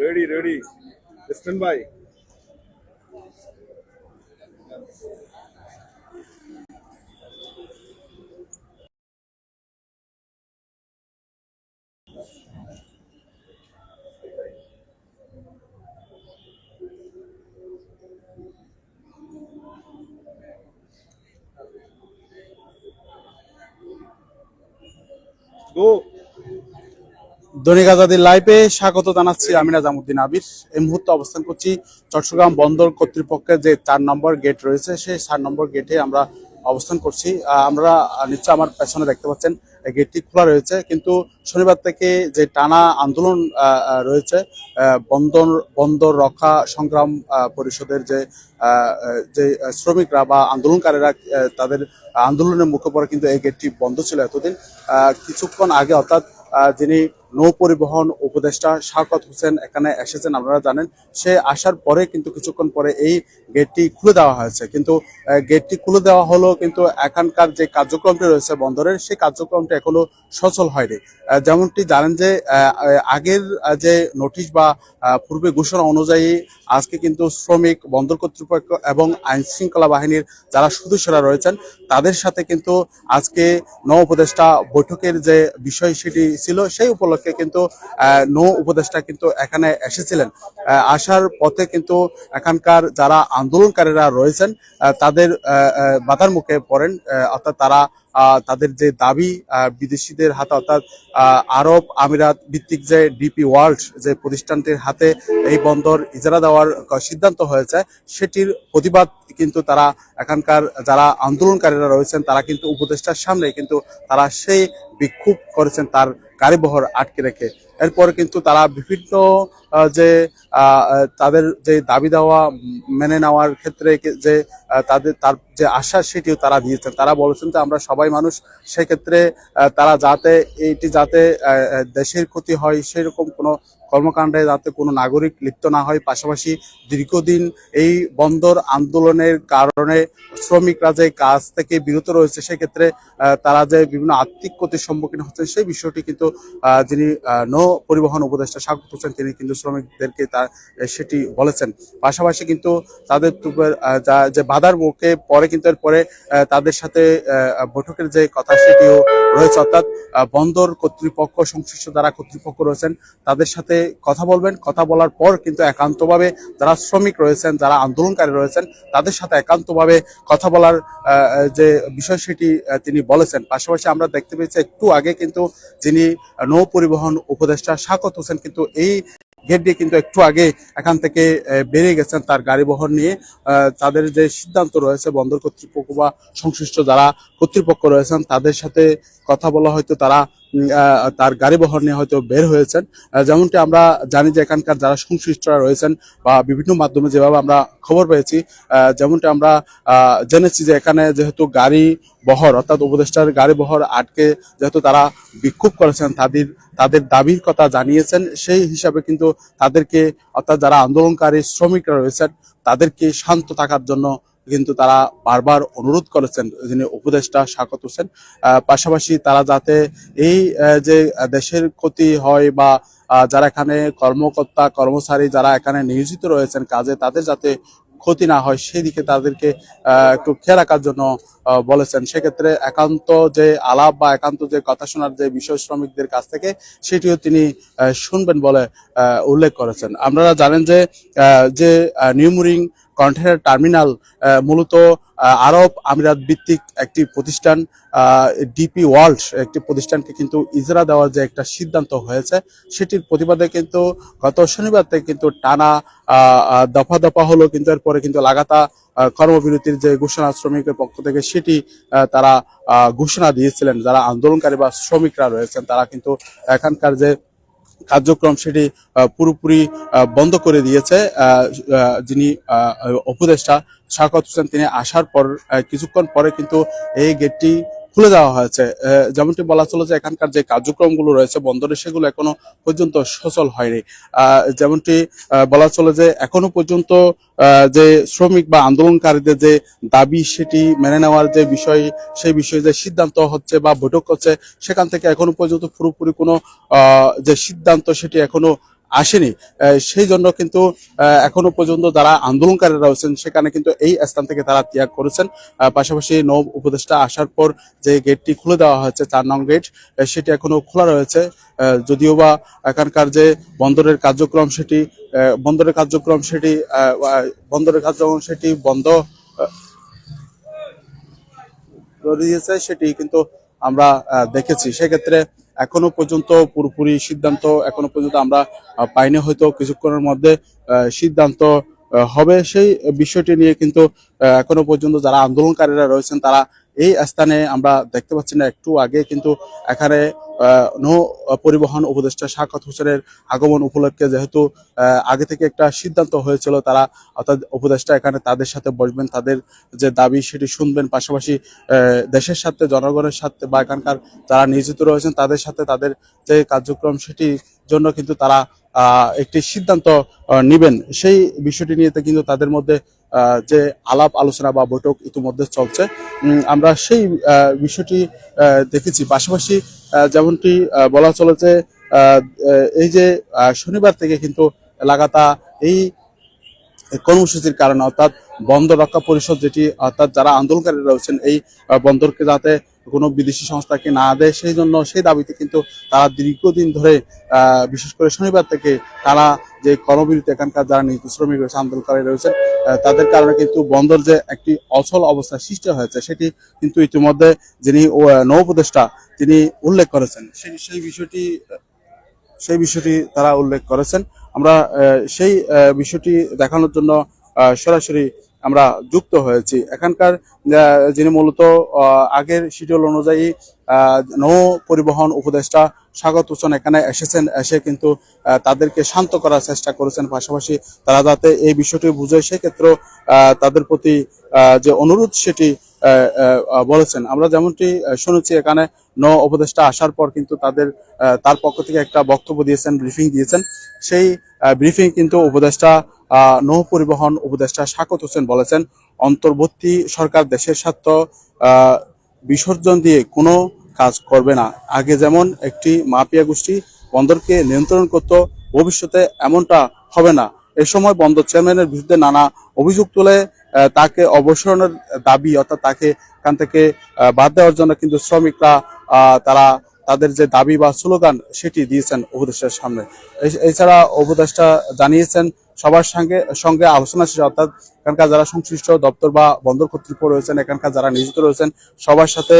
ready, ready. Stand by. Go. দৈনিক আজাদি লাইভে স্বাগত জানাচ্ছি আমিনা জামুদ্দিন আবির। এই মুহূর্তে অবস্থান করছি চট্টগ্রাম বন্দর কর্তৃপক্ষের যে চার নম্বর গেট রয়েছে, সেই চার নম্বর গেটে আমরা অবস্থান করছি। আমরা নিশ্চয় আমার পেছনে দেখতে পাচ্ছেন গেটটি খোলা রয়েছে। কিন্তু শনিবার থেকে যে টানা আন্দোলন রয়েছে বন্দর বন্দর রক্ষা সংগ্রাম পরিষদের যে যে শ্রমিকরা বা আন্দোলনকারীরা তাদের আন্দোলনের মুখে পড়ে কিন্তু এই গেটটি বন্ধ ছিল এতদিন। কিছুক্ষণ আগে অর্থাৎ যিনি নৌ পরিবহন উপদেষ্টা শাকত হোসেন এখানে এসেছেন, আপনারা জানেন। সে আসার পরে কিন্তু কিছুক্ষণ পরে এই গেটটি খুলে দেওয়া হয়েছে। কিন্তু গেটটি খুলে দেওয়া হলো কিন্তু এখানকার যে কার্যক্রমটি রয়েছে বন্দরের, সেই কার্যক্রমটি এখনও সচল হয়নি। যেমনটি জানেন যে আগের যে নোটিশ বা পূর্বে ঘোষণা অনুযায়ী আজকে কিন্তু শ্রমিক বন্দর কর্তৃপক্ষ এবং আইন শৃঙ্খলা বাহিনীর যারা সদস্যরা রয়েছেন, তাদের সাথে কিন্তু আজকে নৌ উপদেষ্টা বৈঠকের যে বিষয় সেটি ছিল, সেই উপলক্ষে কিন্তু নৌ উপদেষ্টা কিন্তু এখানে এসেছিলেন। আসার পথে কিন্তু এখানকার যারা আন্দোলনকারীরা রয়েছেন তাদের বাধার মুখে পড়েন। অর্থাৎ তারা তাদের যে দাবি বিদেশিদের হাতে, অর্থাৎ আরব আমিরাত ভিত্তিক যে ডিপি ওয়ার্ল্ড যে প্রতিষ্ঠানটির হাতে এই বন্দর ইজারা দেওয়ার সিদ্ধান্ত হয়েছে, সেটির প্রতিবাদ কিন্তু তারা এখানকার যারা আন্দোলনকারীরা রয়েছেন, তারা কিন্তু উপদেষ্টার সামনে কিন্তু তারা সেই বিক্ষোভ করেছেন, তার গাড়িবহর আটকে রেখে। এরপর কিন্তু তারা বিভিন্ন যে তাদের যে দাবি দেওয়া মেনে নেওয়ার ক্ষেত্রে যে তাদের, তার যে আশ্বাস সেটিও তারা দিয়েছেন। তারা বলেছেন যে আমরা সবাই মানুষ, সেক্ষেত্রে তারা যাতে, এটি যাতে দেশের ক্ষতি হয়, সেরকম কোনো কর্মকাণ্ডে যাতে কোনো নাগরিক লিপ্ত না হয়, পাশাপাশি দীর্ঘদিন এই বন্দর আন্দোলনের কারণে শ্রমিকরা যে কাজ থেকে বিরত রয়েছে, সেক্ষেত্রে তারা যে বিভিন্ন আর্থিক ক্ষতির সম্মুখীন হচ্ছেন, সেই বিষয়টি কিন্তু যিনি নৌ পরিবহন উপদেষ্টা স্বাগত হোসেন তিনি কিন্তু শ্রমিকদেরকে তা, সেটি বলেছেন। পাশাপাশি কিন্তু তাদের যা- বাধার মুখে পরে কিন্তু এরপরে তাদের সাথে বৈঠকের যে কথা, সেটিও রয়েছে। অর্থাৎ বন্দর কর্তৃপক্ষ, সংশ্লিষ্ট যারা কর্তৃপক্ষ রয়েছেন, তাদের সাথে কথা বলবেন, কথা বলার পর কিন্তু একান্তভাবে যারা শ্রমিক রয়েছেন, যারা আন্দোলনকারী রয়েছেন, তাদের সাথে একান্তভাবে কথা বলার যে বিষয় সেটি তিনি বলেছেন। পাশাপাশি আমরা দেখতে পেয়েছি একটু আগে কিন্তু যিনি নৌ পরিবহন উপদেষ্টা শাকত হোসেন কিন্তু এই গেট দিয়ে কিন্তু একটু আগে এখান থেকে বেরিয়ে গেছেন তার গাড়ি বহর নিয়ে তাদের যে সিদ্ধান্ত রয়েছে, বন্দর কর্তৃপক্ষ বা সংশ্লিষ্ট যারা কর্তৃপক্ষ রয়েছেন, তাদের সাথে কথা বলা হয়তো তারা তার গাড়ি বহর নিয়ে হয়তো বের হয়েছেন। যেমনটি আমরা জানি যে এখানকার যারা সংশ্লিষ্টরা রয়েছেন বা বিভিন্ন মাধ্যমে যেভাবে আমরা খবর পেয়েছি যেমনটি আমরা জেনেছি যে এখানে যেহেতু গাড়ি বহর, অর্থাৎ উপদেষ্টার গাড়ি বহর আটকে যেহেতু তারা বিক্ষোভ করেছেন, তাদের তাদের দাবির কথা জানিয়েছেন, সেই হিসাবে কিন্তু তাদেরকে, অর্থাৎ যারা আন্দোলনকারী শ্রমিকরা রয়েছেন, তাদেরকে শান্ত থাকার জন্য কিন্তু তারা বারবার অনুরোধ করেছেন, যিনি উপদেষ্টা স্বাগত হোসেন। পাশাপাশি তারা যাতে এই যে দেশের ক্ষতি হয় বা যারা এখানে কর্মকর্তা, কর্মচারী যারা এখানে নিয়োজিত রয়েছেন কাজে, তাদের যাতে ক্ষতি না হয় সেই দিকে তাদেরকে একটু খেয়াল রাখার জন্য বলেছেন। সেক্ষেত্রে একান্ত যে আলাপ বা একান্ত যে কথা শোনার যে বিষয় শ্রমিকদের কাছ থেকে, সেটিও তিনি শুনবেন বলে উল্লেখ করেছেন। আপনারা জানেন যে যে নিউমুরিং কন্টেনার টার্মিনাল মূলত আরব আমিরাত ভিত্তিক একটি প্রতিষ্ঠান ডিপি ওয়ার্ল্ড একটি প্রতিষ্ঠানকে কিন্তু ইজরা দেওয়ার যে একটা সিদ্ধান্ত হয়েছে, সেটির প্রতিবাদে কিন্তু গত শনিবার থেকে কিন্তু টানা দফা দফা হলো কিন্তু এরপরে কিন্তু লাগাতার কর্মবিরতির যে ঘোষণা শ্রমিকের পক্ষ থেকে, সেটি তারা ঘোষণা দিয়েছিলেন। যারা আন্দোলনকারী বা শ্রমিকরা রয়েছেন, তারা কিন্তু এখানকার যে কার্যক্রম সেটি পুরোপুরি বন্ধ করে দিয়েছে। যিনি উপদেষ্টা শাকত হোসেন, তিনি আসার পর কিছুক্ষণ পরে কিন্তু এই গেটটি খুলে দেওয়া হয়েছে। যেমনটি বলা চলে যে এখানকার যে কার্যক্রমগুলো রয়েছে, বন্দরে সেগুলো এখনও পর্যন্ত সচল হয়নি। যেমনটি বলা চলে যে এখনও পর্যন্ত যে শ্রমিক বা আন্দোলনকারীদের যে দাবি সেটি মেনে নেওয়ার যে বিষয়, সেই বিষয়ে যে সিদ্ধান্ত হচ্ছে বা বৈঠক হচ্ছে, সেখান থেকে এখনও পর্যন্ত পুরোপুরি কোনো যে সিদ্ধান্ত সেটি এখনও আসেনি। সেই জন্য কিন্তু এখনও পর্যন্ত যারা আন্দোলনকারীরা রয়েছেন, সেখানে কিন্তু এই স্থান থেকে তারা ত্যাগ করেছেন। পাশাপাশি নৌ উপদেষ্টা আসার পর যে গেটটি খুলে দেওয়া হয়েছে, চার নং গেট সেটি এখনও খোলা রয়েছে। যদিও বা এখানকার যে বন্দরের কার্যক্রম সেটি বন্দরের কার্যক্রম সেটি বন্দরের কার্যক্রম সেটি বন্ধ দিয়েছে, সেটি কিন্তু আমরা দেখেছি। সেক্ষেত্রে এখনও পর্যন্ত পুরোপুরি সিদ্ধান্ত, এখনও পর্যন্ত আমরা পাইনি, হয়তো কিছুক্ষণের মধ্যে সিদ্ধান্ত হবে। সেই বিষয়টি নিয়ে কিন্তু এখনও পর্যন্ত যারা আন্দোলনকারীরা রয়েছেন, তারা এই স্থানে আমরা দেখতে পাচ্ছি না, একটু আগে কিন্তু এখানে নৌ পরিবহন উপদেষ্টা শাকত হোসেনের আগমন উপলক্ষে যেহেতু আগে থেকে একটা সিদ্ধান্ত হয়েছিল, তারা অর্থাৎ উপদেষ্টা এখানে তাদের সাথে বসবেন, তাদের যে দাবি সেটি শুনবেন, পাশাপাশি দেশের সাথে, জনগণের সাথে বা এখানকার যারা নিয়োজিত রয়েছেন, তাদের সাথে তাদের যে কার্যক্রম সেটির জন্য কিন্তু তারা একটি সিদ্ধান্ত নিবেন। সেই বিষয়টি নিয়ে কিন্তু তাদের মধ্যে যে আলাপ আলোচনা বা বৈঠক ইতিমধ্যে চলছে। আমরা সেই বিষয়টি দেখেছি। পাশাপাশি যেমনটি বলা চলে যে এই যে শনিবার থেকে কিন্তু লাগাতা এই কর্মসূচির কারণে অর্থাৎ বন্দর রক্ষা পরিষদ যেটি, অর্থাৎ যারা আন্দোলনকারী রয়েছেন, এই বন্দরকে যাতে কোনো বিদেশি সংস্থাকে না দেয়, সেই জন্য সেই দাবিতে কিন্তু তারা দীর্ঘদিন ধরে বিশেষ করে শনিবার থেকে তারা যে কর্মবিরতি এখানকার যারা নিযুক্ত শ্রমিক রয়েছে, আন্দোলনকারী রয়েছেন তাদের কারণে কিন্তু বন্দর যে একটি অচল অবস্থা সৃষ্টি হয়েছে, সেটি কিন্তু ইতিমধ্যে যিনি নৌ উপদেষ্টা তিনি উল্লেখ করেছেন। সেই সেই বিষয়টি সেই বিষয়টি তারা উল্লেখ করেছেন। আমরা সেই বিষয়টি দেখানোর জন্য সরাসরি আমরা যুক্ত হয়েছি। এখানকার যিনি মূলত আগের শিডিউল অনুযায়ী নৌ পরিবহন উপদেষ্টা স্বাগত হোসেন এখানে এসেছেন। এসে কিন্তু তাদেরকে শান্ত করার চেষ্টা করেছেন। পাশাপাশি তারা যাতে এই বিষয়টি বুঝে সেক্ষেত্রেও আহ, তাদের প্রতি যে অনুরোধ সেটি বলেছেন। আমরা যেমনটি শুনেছি এখানে নৌ উপদেষ্টা আসার পর কিন্তু তাদের তার পক্ষ থেকে একটা বক্তব্য দিয়েছেন ব্রিফিং দিয়েছেন। সেই ব্রিফিং কিন্তু উপদেষ্টা নৌ পরিবহন উপদেষ্টা শাকত হোসেন বলেছেন, অন্তর্বর্তী সরকার দেশের স্বার্থ বিসর্জন দিয়ে কোনো কাজ করবে না। আগে যেমন একটি মাফিয়া গোষ্ঠী বন্দরকে নিয়ন্ত্রণ করত, ভবিষ্যতে এমনটা হবে না। এ সময় বন্দর চেয়ারম্যানের বিরুদ্ধে নানা অভিযোগ তুলে তাকে অবসরণের দাবি অর্থাৎ তাকে এখান থেকে বাদ দেওয়ার জন্য কিন্তু শ্রমিকরা তারা তাদের যে দাবি বা স্লোগান সেটি দিয়েছেন উপদেষ্টার সামনে। এছাড়া উপদেষ্টা জানিয়েছেন সবার সঙ্গে সঙ্গে আলোচনা শেষে অর্থাৎ এখানকার যারা সংশ্লিষ্ট দপ্তর বা বন্দর কর্তৃপক্ষ রয়েছেন, এখানকার যারা নিয়োজিত রয়েছেন, সবার সাথে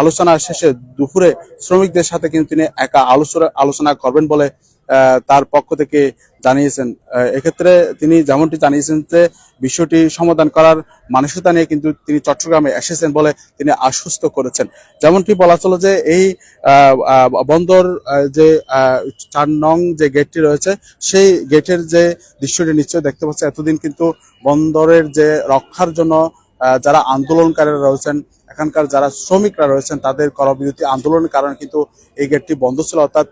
আলোচনা শেষে দুপুরে শ্রমিকদের সাথে কিন্তু তিনি একা আলোচনা আলোচনা করবেন বলে তার পক্ষ থেকে জানিয়েছেন। এক্ষেত্রে তিনি যেমনটি জানিয়েছেন যে বিষয়টি সমাধান করার মানসিকতা নিয়ে কিন্তু তিনি চট্টগ্রামে এসেছেন বলে তিনি আশ্বস্ত করেছেন। যেমনটি বলা চলো যে এই বন্দর যে চার নং যে গেটটি রয়েছে, সেই গেটের যে দৃশ্যটি নিশ্চয়ই দেখতে পাচ্ছে এতদিন কিন্তু বন্দরের যে রক্ষার জন্য যারা আন্দোলনকারীরা রয়েছেন, এখানকার যারা শ্রমিকরা রয়েছেন, তাদের কর্মবিরতি আন্দোলনের কারণে কিন্তু এই গেটটি বন্ধ ছিল। অর্থাৎ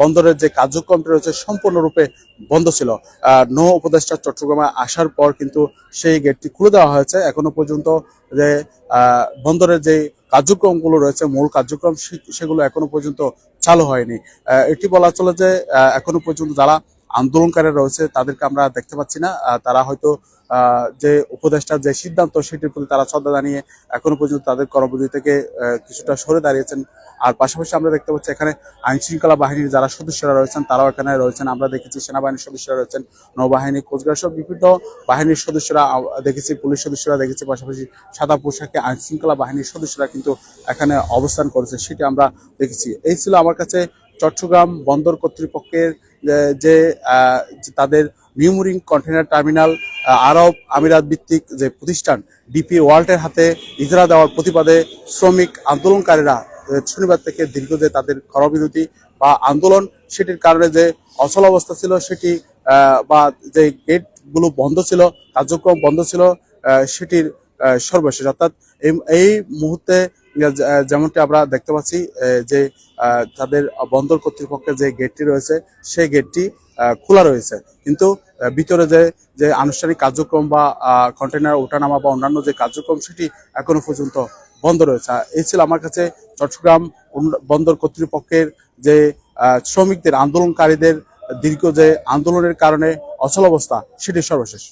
বন্দরের যে কার্যক্রমটি রয়েছে সম্পূর্ণরূপে বন্ধ ছিল। নৌ উপদেষ্টা চট্টগ্রামে আসার পর কিন্তু সেই গেটটি খুলে দেওয়া হয়েছে। এখনও পর্যন্ত যে বন্দরের যে কার্যক্রমগুলো রয়েছে, মূল কার্যক্রম সেগুলো এখনও পর্যন্ত চালু হয়নি। এটি বলা চলে যে এখনও পর্যন্ত যারা আন্দোলনকারী রয়েছে, তাদেরকে আমরা দেখতে পাচ্ছি না। তারা হয়তো যে উপদেষ্টার যে সিদ্ধান্ত সেটির প্রতি তারা শ্রদ্ধা জানিয়ে এখনও পর্যন্ত তাদের কর্মবিরতি থেকে কিছুটা সরে দাঁড়িয়েছেন। আর পাশাপাশি আমরা দেখতে পাচ্ছি এখানে আইন শৃঙ্খলা বাহিনীর যারা সদস্যরা রয়েছেন, তারাও এখানে রয়েছেন। আমরা দেখেছি সেনাবাহিনীর সদস্যরা রয়েছেন, নৌবাহিনী কোচগাঁও সব বিভিন্ন বাহিনীর সদস্যরা দেখেছি পুলিশ সদস্যরা, দেখেছি পাশাপাশি সাদা পোশাকে আইন শৃঙ্খলা বাহিনীর সদস্যরা কিন্তু এখানে অবস্থান করেছে, সেটি আমরা দেখেছি। এই ছিল আমার কাছে চট্টগ্রাম বন্দর কর্তৃপক্ষের যে- তাদের নিউমুরিং কন্টেনার টার্মিনাল আরব আমিরাত ভিত্তিক যে প্রতিষ্ঠান, ডিপি ওয়ার্ল্ডের হাতে ইজরা দেওয়ার প্রতিবাদে শ্রমিক আন্দোলনকারীরা শনিবার থেকে দীর্ঘ যে তাদের কর্মবিরতি বা আন্দোলন, সেটির কারণে যে অচল অবস্থা ছিল সেটি বা যে গেটগুলো বন্ধ ছিল, কার্যক্রম বন্ধ ছিল সেটির সর্বশেষ। অর্থাৎ এই- মুহূর্তে যেমনটি আমরা দেখতে পাচ্ছি যে তাদের বন্দর কর্তৃপক্ষের যে গেটটি রয়েছে, সেই গেটটি খোলা রয়েছে। কিন্তু ভিতরে যে যে আনুষ্ঠানিক কার্যক্রম বা কন্টেনার ওঠানামা বা অন্যান্য যে কার্যক্রম, সেটি এখনও পর্যন্ত বন্ধ রয়েছে। এই ছিল আমার কাছে চট্টগ্রাম বন্দর কর্তৃপক্ষের যে শ্রমিকদের, আন্দোলনকারীদের দীর্ঘ যে আন্দোলনের কারণে অচল অবস্থা, সেটি সর্বশেষ।